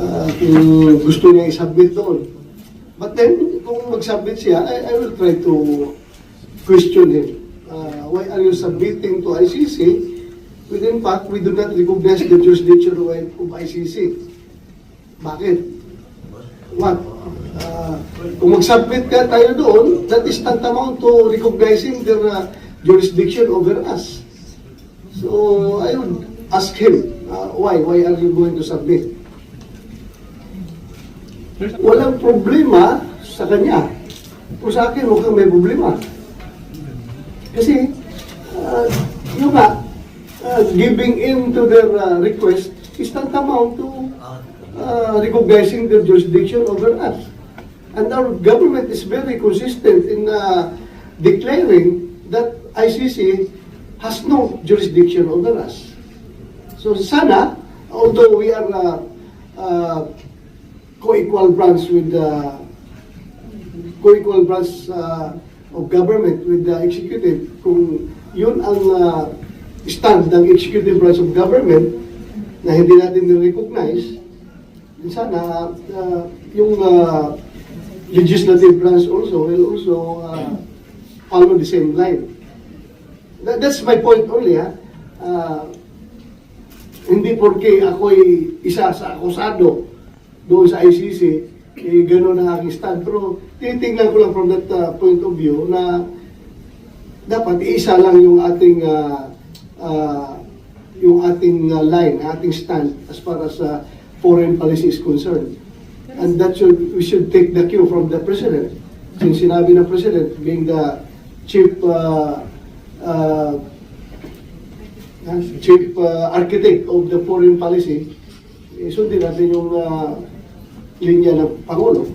ah, kung gusto niya i-submit doon. But then, kung mag-submit siya, I, I will try to question him. Uh, why are you submitting to ICC when in fact we do not recognize the jurisdiction of, ICC? Bakit? What? Uh, kung mag-submit ka tayo doon, that is tantamount to recognizing their uh, jurisdiction over us. So, I would ask him, uh, why? Why are you going to submit? Walang problema sa kanya. Kung sa akin, mukhang may problema. Kasi, uh, yun nga, uh, giving in to their uh, request is tantamount to uh, recognizing their jurisdiction over us. And our government is very consistent in uh, declaring that ICC has no jurisdiction over us. So sana, although we are uh, uh, co-equal branch with the co-equal branch uh, of government with the executive, kung yun ang uh, stand ng executive branch of government na hindi natin recognize, sana uh, yung uh, legislative branch also will also uh, follow the same line. That, that's my point only, ha. Uh, hindi porke ako'y isa sa akusado doon sa ICC, eh, gano'n ang aking stand. Pero tinitingnan ko lang from that uh, point of view na dapat isa lang yung ating uh, uh, yung ating uh, line, ating stand as far as uh, foreign policy is concerned. And that should, we should take the cue from the President. Since sinabi ng President, being the chief uh, uh, chief uh, architect of the foreign policy, eh, sundin natin yung uh, linya ng Pangulo.